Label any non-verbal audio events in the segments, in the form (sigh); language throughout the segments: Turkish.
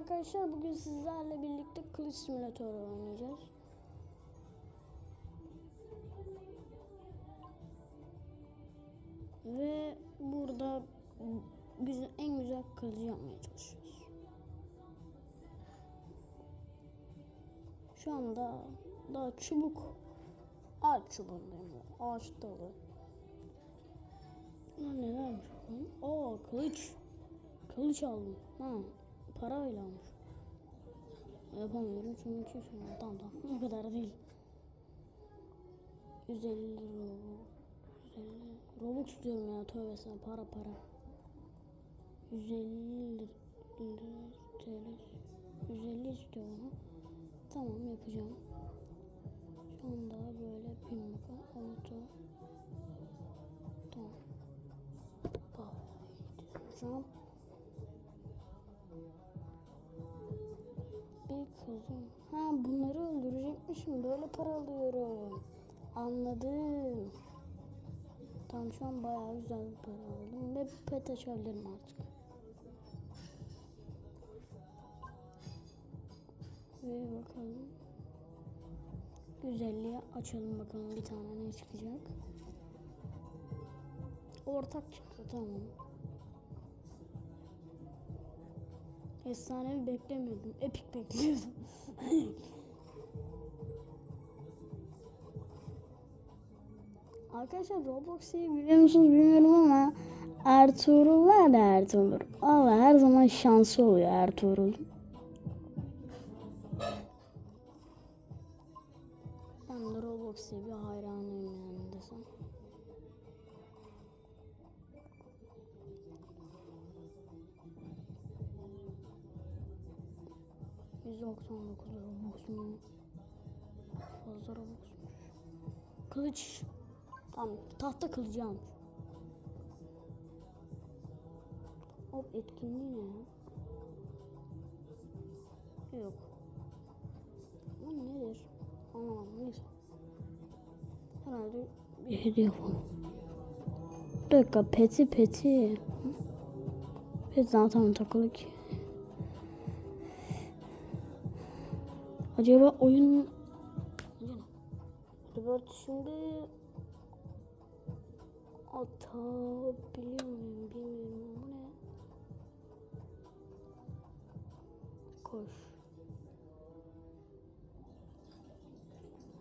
arkadaşlar bugün sizlerle birlikte kılıç simülatörü oynayacağız. Ve burada güzel, en güzel kılıcı yapmaya çalışıyoruz. Şu anda daha çubuk ağaç çubuğundayım. Ağaç dalı. Bakalım. Oo kılıç. Kılıç aldım. Ha parayla almış. Yapamıyorum çünkü şunu tamam tamam (laughs) o kadar değil. 150 Robux. 150 Robux diyorum ya tövbe sana para para. 150 lira TL. 150 istiyor bana. Tamam yapacağım. Şu anda böyle pinbaka auto. Tamam. Bak. Ha bunları öldürecekmişim. Böyle para alıyorum. Anladım. Tamam şu an bayağı güzel bir para aldım. Ve pet açabilirim artık. Ve bakalım. Güzelliği açalım bakalım bir tane ne çıkacak. Ortak çıktı tamam. Efsanevi beklemiyordum. Epik bekliyordum. (laughs) Arkadaşlar Roblox'u biliyor musunuz bilmiyorum ama Ertuğrul var da Ertuğrul. Valla her zaman şansı oluyor Ertuğrul. Ben de Roblox'a bir hayranıyım yani desem. Yüz doksan dokuz Robux mu? Fazla Robux'muş. Kılıç. Tamam tahta kılıcı almış. Hop etkinliği ne ya? Yok. Bu nedir? Anlamadım neyse. Herhalde bir hediye falan. Bir dakika peti peti. Pet zaten takılı ki. Acaba oyun... Robert şimdi atabiliyor muyum bilmiyorum bu ne? Koş.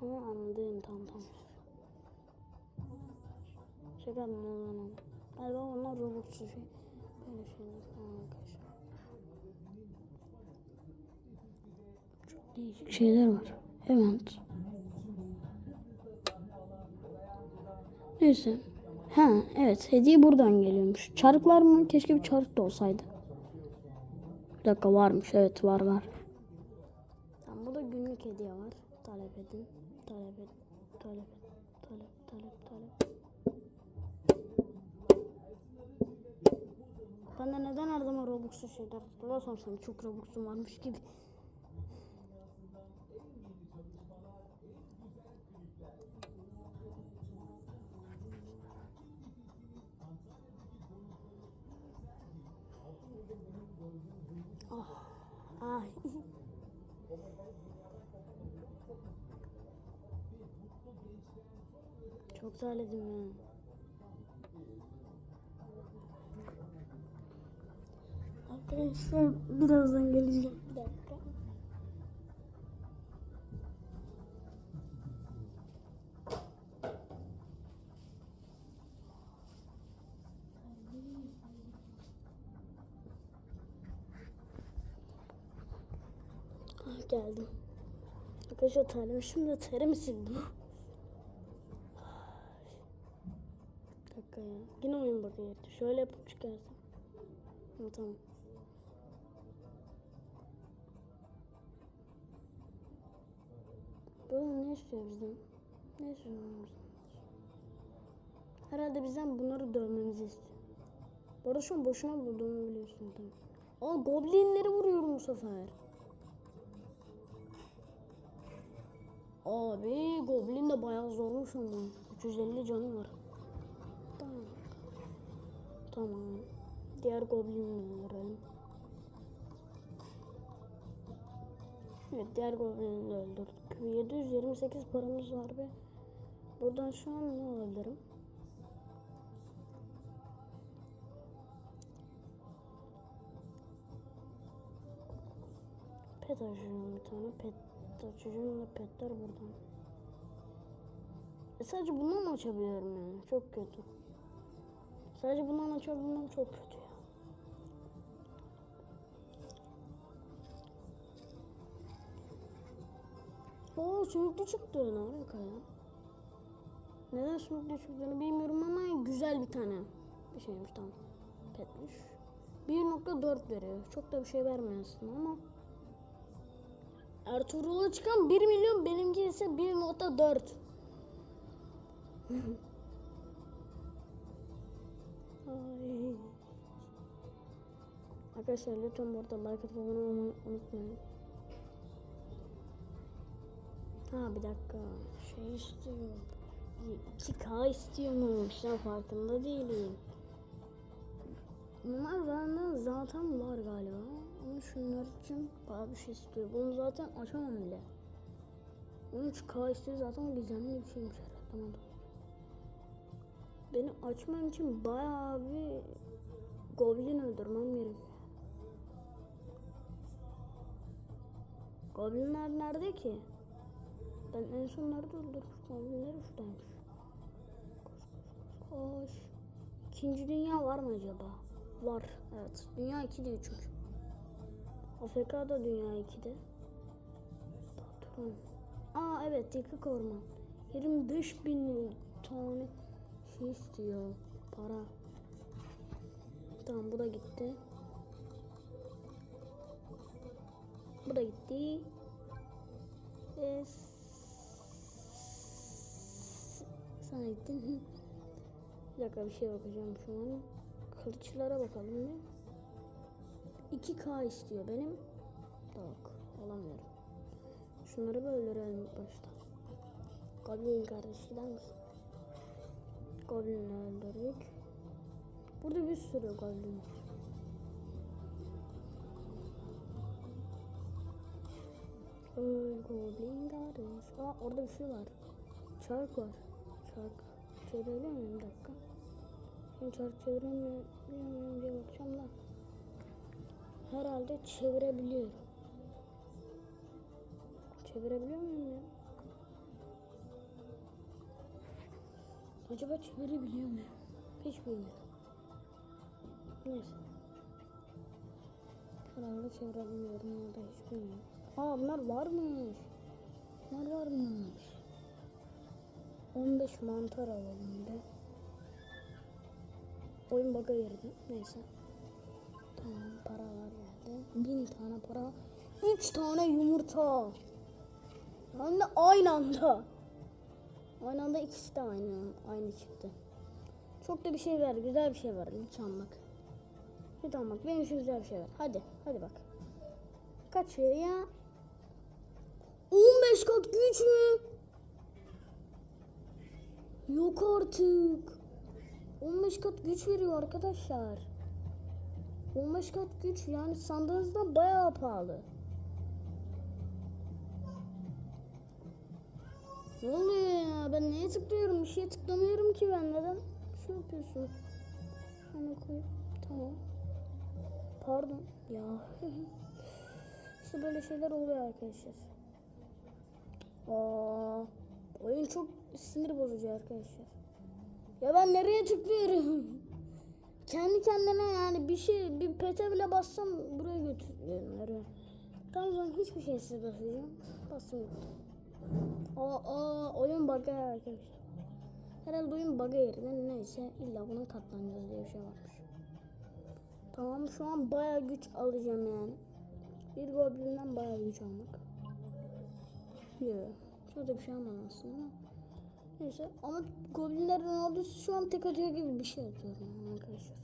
Ha anladım tamam tamam. Şaka yapmıyorum lan. Galiba onlar Robux'u şey. Böyle şeyler falan arkadaşlar. Değişik şeyler var. Evet. Neyse. Ha evet hediye buradan geliyormuş. Çarıklar mı? Keşke bir çarık da olsaydı. Bir dakika varmış. Evet var var. Tamam burada günlük hediye var. Talep edin. Talep edin. Talep edin. Talep talep talep. Ben de neden her zaman Robux'u şeyler hatırlarsam sanki çok Robux'um varmış gibi. Ay. Çok terledim ya. Arkadaşlar birazdan geleceğim. Bir dakika. Ah, geldim. Arkadaşlar terlemişim de terimi sildim. Bir dakika ya. Yine oyun bakıyor. Şöyle yapıp çıkarsam. Tamam. Böyle ne istiyor bizden? Ne istiyor bizden? Herhalde bizden bunları dövmemizi istiyor. Bu arada şu an boşuna vurduğumu biliyorsun tabii. Aa goblinleri vuruyorum bu sefer. Abi goblin de bayağı zormuş ama. 350 canı var. Tamam. Tamam. Diğer goblinleri öldürelim. Evet diğer goblini de öldürdük. 728 paramız var be. Buradan şu an ne alabilirim? Pet açıyorum bir tane. Pet açıyorum da petler buradan. E sadece bundan mı açabiliyorum yani? Çok kötü. Sadece bundan açabilmem çok kötü ya. Oo sümüklü çıktı ne alaka ya? Neden sümüklü çıktığını bilmiyorum ama güzel bir tane bir şeymiş tamam. Petmiş. 1.4 veriyor. Çok da bir şey vermiyor aslında ama Ertuğrul'a çıkan 1 milyon benimki ise 1.4. Ay. Arkadaşlar lütfen bu arada like atıp abone olmayı unutmayın. Ha bir dakika şey istiyor. 2K istiyormuş ya farkında değilim. Bunlar benden zaten var galiba. Ama şunlar için bayağı bir şey istiyor. Bunu zaten açamam bile. 13K istiyor zaten gizemli bir şeymiş herhalde. Tamam. Benim açmam için bayağı bir goblin öldürmem gerekiyor. Goblinler nerede ki? Ben en son nerede öldürdüm? Goblinler şuradaymış. Koş koş koş koş. İkinci dünya var mı acaba? Var. Evet. Dünya 2'de çünkü. Afrika'da dünya 2'de. Patron. Aa evet yıkık orman. 25 bin tane şey istiyor. Para. Tamam bu da gitti. Bu da gitti. Ve s- sana gittin. (laughs) Bir dakika bir şey bakacağım şu an. Kılıçlara bakalım bir. 2K istiyor benim. Yok alamıyorum. Şunları böyle ilk başta. Goblin kardeş gider misin? Goblin'i öldürdük. Burada bir sürü goblin var. Öl goblin kardeş. Aa orada bir şey var. Çark var. Çark. Çevirebiliyor muyum? Bir dakika. Ben çark çeviremiyor muyum diye bakacağım da. Herhalde çevirebiliyorum. Çevirebiliyor muyum ya? Acaba çevirebiliyor muyum? Hiç bilmiyorum. Neyse. Herhalde çevirebilmiyorum ya da hiç bilmiyorum. Aa bunlar varmış. Bunlar varmış. 15 mantar alalım bir de. Oyun bug'a girdi. Neyse. Paralar geldi. 1000 tane para. 3 tane yumurta. Hem de aynı anda. Aynı anda ikisi de aynı, aynı çıktı. Çok da bir şey ver, güzel bir şey ver. Lütfen bak. Lütfen bak, benim için güzel bir şey ver. Hadi, hadi bak. Kaç veriyor? 15 kat güç mü? Yok artık. 15 kat güç veriyor arkadaşlar. 15 kat güç yani sandığınızda bayağı pahalı. Ne oluyor ya? Ben neye tıklıyorum? Bir şeye tıklamıyorum ki ben. Neden şey yapıyorsun? Hani koy. Tamam. Pardon. Ya. (laughs) işte böyle şeyler oluyor arkadaşlar. Aa, oyun çok sinir bozucu arkadaşlar. Ya ben nereye tıklıyorum? (laughs) Kendi kendine yani bir şey bir pete bile bassam buraya götürüyorum nereye? Tamam o zaman hiçbir şey size basacağım. Bastım gitti. Aa, oyun bug'a arkadaşlar. Herhalde oyun bug'a yerine neyse illa buna katlanacağız diye bir şey varmış. Tamam şu an bayağı güç alacağım yani. Bir goblinden bayağı güç almak. Yok. Çok da bir şey almam aslında ama. Neyse ama goblinlerden olduğu şu an tek atıyor gibi bir şey atıyorum arkadaşlar.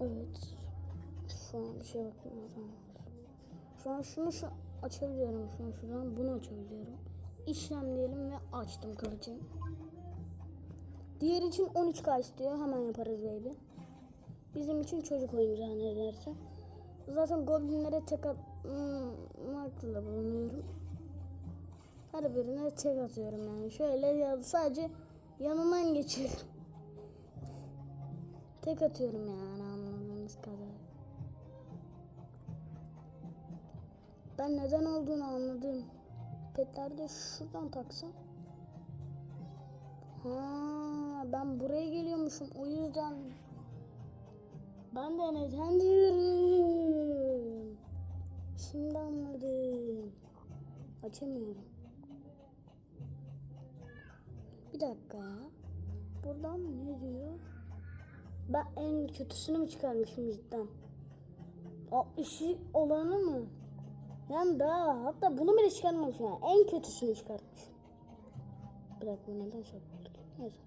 Evet. Şu an bir şey lazım. Şu an şunu şu açabiliyorum. Şu an şuradan bunu açabiliyorum. İşlem diyelim ve açtım kılıcı. Diğer için 13K istiyor. Hemen yaparız baby. Bizim için çocuk oyuncağı ne derse. Zaten goblinlere tek atmakla bulunuyorum. Her birine tek atıyorum yani. Şöyle ya sadece yanından geçiyorum. (laughs) tek atıyorum yani anladığınız kadar. Ben neden olduğunu anladım. Petlerde şuradan taksam. Ha, ben buraya geliyormuşum o yüzden. Ben de neden diyorum. Şimdi anladım. Açamıyorum. Bir dakika. Buradan ne diyor? Ben en kötüsünü mü çıkarmışım cidden? 60 olanı mı? Yani daha hatta bunu bile çıkarmamışım yani. En kötüsünü çıkartmışım. Bir dakika bu neden ki? Neyse.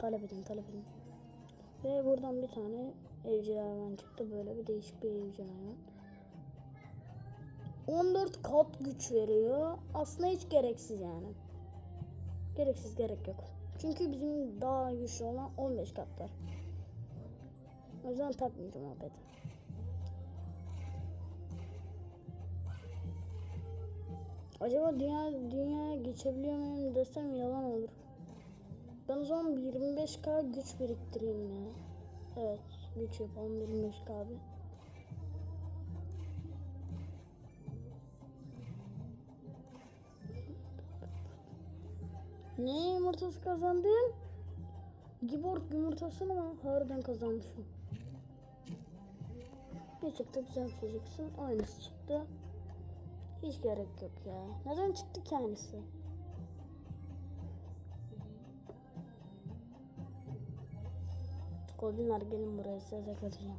Talep edin talep edin. Ve buradan bir tane evcil hayvan çıktı. Böyle bir değişik bir evcil hayvan. 14 kat güç veriyor. Aslında hiç gereksiz yani. Gereksiz gerek yok. Çünkü bizim daha güçlü olan 15 kat var. O yüzden takmayacağım peti. Acaba dünya dünyaya geçebiliyor muyum desem yalan olur. Ben o zaman bir 25k güç biriktireyim ya. Evet, güç yapalım 25k abi. Ne yumurtası kazandın? Giborg yumurtasını mı? Harbiden kazanmışım. Ne çıktı? Güzel çocuksun. Aynısı çıktı. Hiç gerek yok ya. Neden çıktı kendisi? Goblinler gelin buraya size katacağım.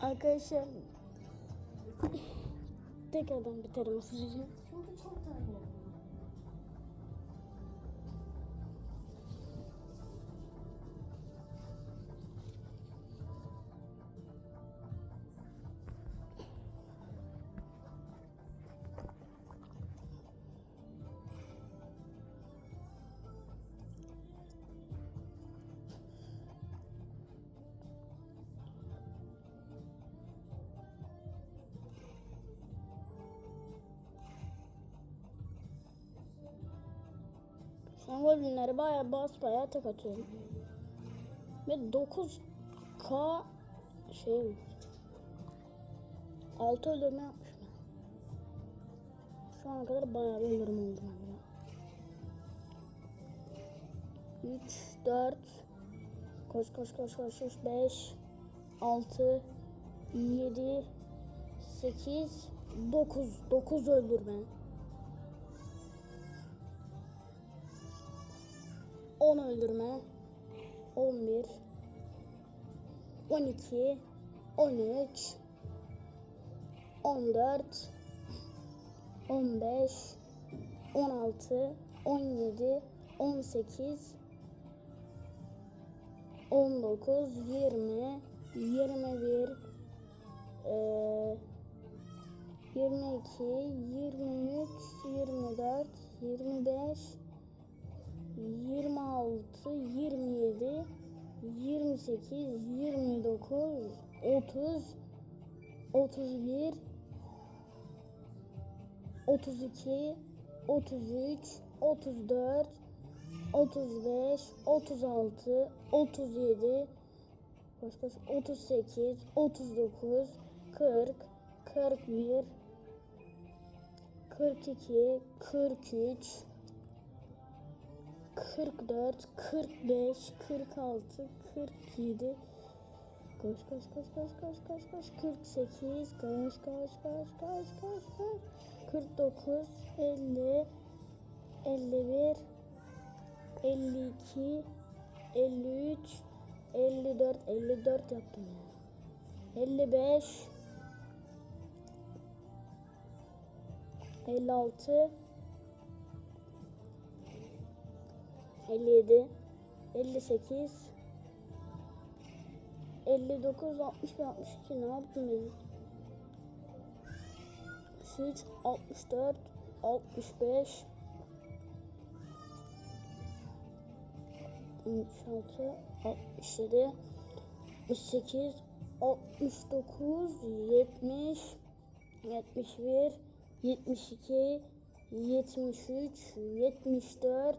Arkadaşlar (laughs) tek adam biterim ısıracağım. Son goblinleri bayağı bas bayağı tek atıyorum. Ve 9k şey 6 öldürme yapmışım. ben. Şu ana kadar bayağı bir öldürme oldu bende. 3, 4 Koş koş koş koş koş 5 6 7 8 9 9 öldürme. 10 öldürme. 11 12 13 14 15 16 17 18 19 20 21 eee 22 23 24 25 26, 27, 28, 29, 30, 31, 32, 33, 34, 35, 36, 37, koş koş, 38, 39, 40, 41, 42, 43, 44, 45, 46, 47. Koş koş koş koş koş koş koş. 48, koş koş koş koş koş koş. 49, 50, 51, 52, 53, 54, 54 yaptım ya. 55, 56, 57 58 59 60 ve 62 ne yaptım ben? 63 64 65 66 67 68 69 70 71 72 73 74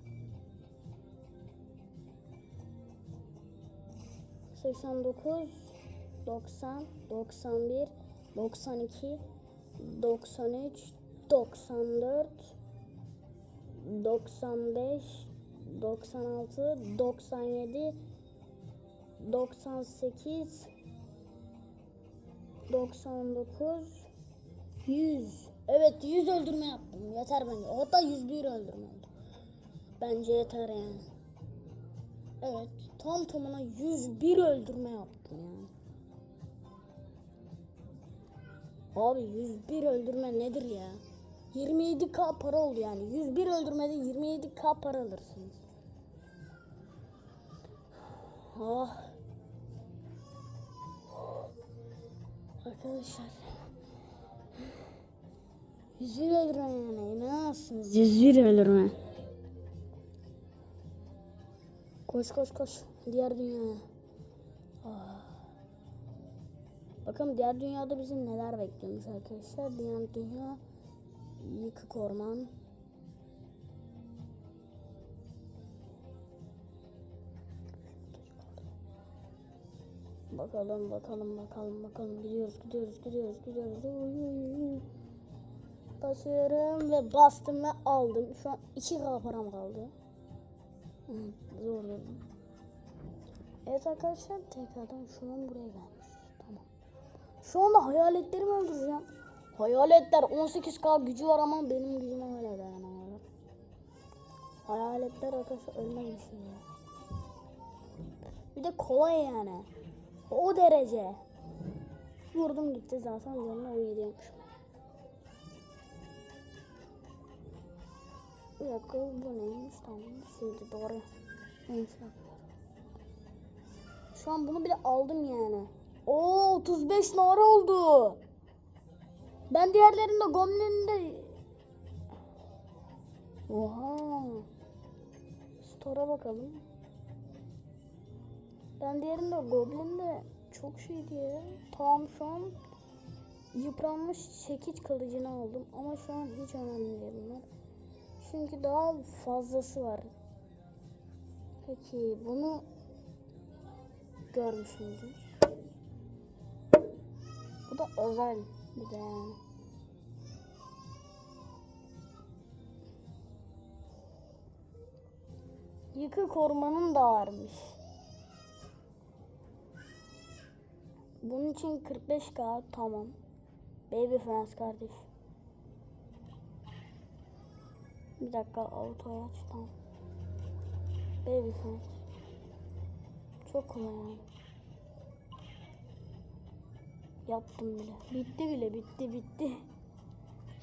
89, 90, 91, 92, 93, 94, 95, 96, 97, 98, 99, 100. Evet 100 öldürme yaptım. Yeter bence. Hatta 101 öldürme oldu. Bence yeter yani. Evet tam tamına 101 öldürme yaptım yani. Abi 101 öldürme nedir ya? 27k para oldu yani. 101 öldürmede 27k para alırsınız. Ah. Arkadaşlar. 101 öldürme yani. İnanamazsınız. 101 öldürme. Koş koş koş. Diğer dünyaya. Ah. Bakalım diğer dünyada bizi neler bekliyormuş arkadaşlar. Diğer dünya yıkık orman. Bakalım bakalım bakalım bakalım gidiyoruz gidiyoruz gidiyoruz gidiyoruz. Uy, uy, uy. Basıyorum ve bastım ve aldım. Şu an 2k param kaldı. Zor dedim. Evet arkadaşlar tekrardan şu an buraya gelmiş. Tamam. Şu anda hayaletlerimi öldüreceğim. Hayaletler 18k gücü var ama benim gücüme hala dayanamıyorlar. Hayaletler arkadaşlar ölmez bir şey ya. Bir de kolay yani. O derece. Vurdum gitti zaten üzerine 17 yapmışım. Bir dakika bu neymiş tamam şeydi doğru. Yapıyorum. Şu an bunu bile aldım yani. Oo 35 nara oldu. Ben diğerlerinde Gomlin'de Oha. Store'a bakalım. Ben diğerinde Goblin'de çok şeydi ya. Tamam şu an yıpranmış çekiç kılıcını aldım ama şu an hiç önemli değil bunlar. Çünkü daha fazlası var. Peki bunu görmüşsünüzdür. Bu da özel bir de yani. Yıkık ormanın da varmış. Bunun için 45k tamam. Baby France kardeş. Bir dakika autoyu aç tamam. Baby France. Çok kolay. Yaptım bile. Bitti bile bitti bitti.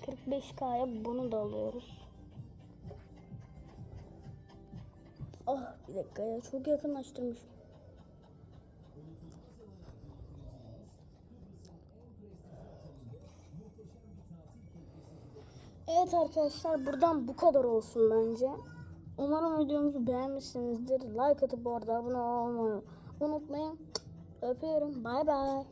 45k'ya bunu da alıyoruz. Ah bir dakika ya çok yakınlaştırmış. Evet arkadaşlar buradan bu kadar olsun bence. Umarım videomuzu beğenmişsinizdir. Like atıp bu arada abone olmayı unutmayın. Öpüyorum. Bay bay.